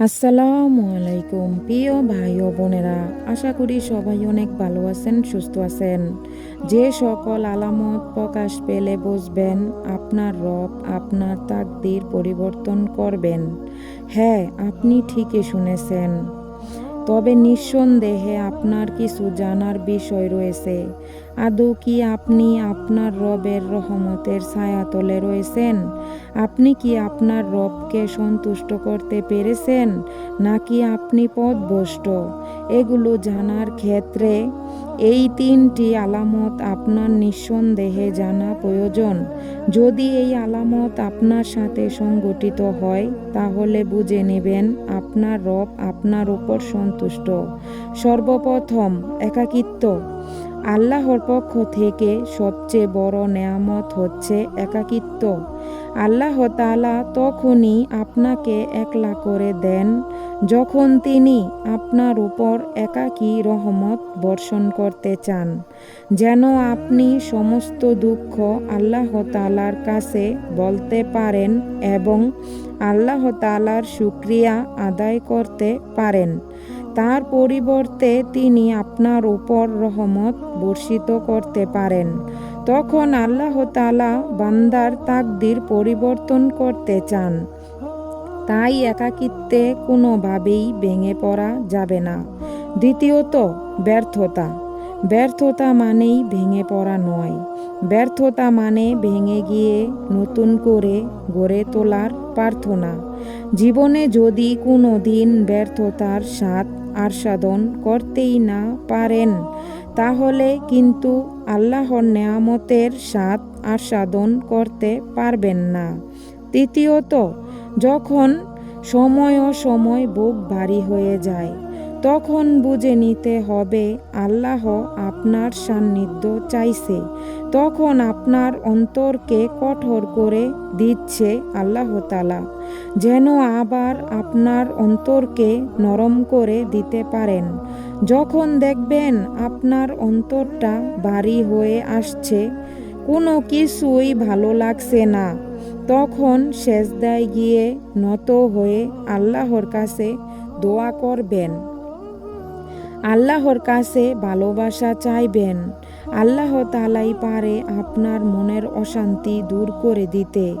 আসসালামু আলাইকুম, প্রিয় ভাই ও বোনেরা। আশা করি সবাই অনেক ভালো আছেন, সুস্থ আছেন। যে সকল আলামত প্রকাশ পেলে বুঝবেন, আপনার রব আপনার তাকদির পরিবর্তন করবেন। হ্যাঁ আপনি ঠিকই শুনেছেন। তবে নিঃসন্দেহে আপনার কিছু জানার বিষয় রয়েছে। আদৌ কি আপনি আপনার রবের রহমতের ছায়াতলে রয়েছেন? আপনি কি আপনার রবকে সন্তুষ্ট করতে পেরেছেন? নাকি আপনি পথভ্রষ্ট? এগুলো জানার ক্ষেত্রে এই তিনটি আলামত আপনার নিঃসন্দেহে জানা প্রয়োজন। যদি এই আলামত আপনার সাথে সংগঠিত হয়, তাহলে বুঝে নেবেন আপনার রব আপনার উপর সন্তুষ্ট। সর্বপ্রথম, একাকিত্ব। আল্লাহর পক্ষ থেকে সবচেয়ে বড় নেয়ামত হচ্ছে একাকিত্ব। আল্লাহ তালা তখনই আপনাকে একলা করে দেন যখন তিনি আপনার উপর একাকী রহমত বর্ষণ করতে চান, যেন আপনি সমস্ত দুঃখ আল্লাহ তালার কাছে বলতে পারেন এবং আল্লাহ তালার শুক্রিয়া আদায় করতে পারেন, তার পরিবর্তে তিনি আপনার উপর রহমত বর্ষিত করতে পারেন। তখন আল্লাহ তালা বান্দার তাকদির পরিবর্তন করতে চান। তাই একাকিত্বে কোনোভাবেই ভেঙে পড়া যাবে না। দ্বিতীয়ত, ব্যর্থতা। ব্যর্থতা মানেই ভেঙে পড়া নয়। ব্যর্থতা মানে ভেঙে গিয়ে নতুন করে গড়ে তোলার প্রার্থনা। জীবনে যদি কোনো দিন ব্যর্থতার স্বাদ আস্বাদন করতেই না পারেন, তাহলে কিন্তু আল্লাহর নেয়ামতের স্বাদ আস্বাদন করতে পারবেন না। তৃতীয়ত যখন সময় ও সময় বুক ভারী হয়ে যায়, তখন বুঝে নিতে হবে আল্লাহ আপনার সান্নিধ্য চাইছে। তখন আপনার অন্তরকে কঠোর করে দিচ্ছে আল্লাহ তালা যেন আবার আপনার অন্তরকে নরম করে দিতে পারেন। যখন দেখবেন আপনার অন্তরটা ভারী হয়ে আসছে, কোনো কিছুই ভালো লাগছে না। তখন সেজদায় গিয়ে নত হয়ে আল্লাহর কাছে দোয়া করবেন। আল্লাহর কাছে ভালোবাসা চাইবেন। আল্লাহ তালাই পারে আপনার মনের অশান্তি দূর করে দিতে।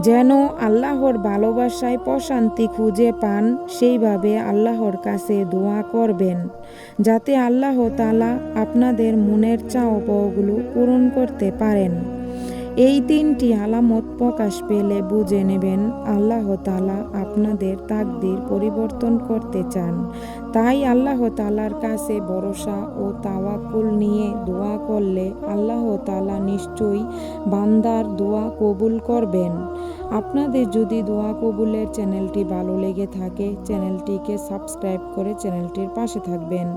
যেন আল্লাহর ভালোবাসায় প্রশান্তি খুঁজে পান, সেইভাবে আল্লাহর কাছে দোয়া করবেন। যাতে আল্লাহ তালা আপনাদের মনের চাও পাওয়াগুলো পূরণ করতে পারেন। এই তিনটি আলামত প্রকাশ পেলে বুঝে নেবেন, আল্লাহ তালা আপনাদের তাকদির পরিবর্তন করতে চান। তাই আল্লাহ তালার কাছে ভরসা ও তাওয়াকুল নিয়ে দোয়া করলে আল্লাহ তালা নিশ্চয়ই বান্দার দোয়া কবুল করবেন। আপনাদের যদি দোয়া কবুলের চ্যানেলটি ভালো লেগে থাকে, চ্যানেলটিকে সাবস্ক্রাইব করে চ্যানেলটির পাশে থাকবেন।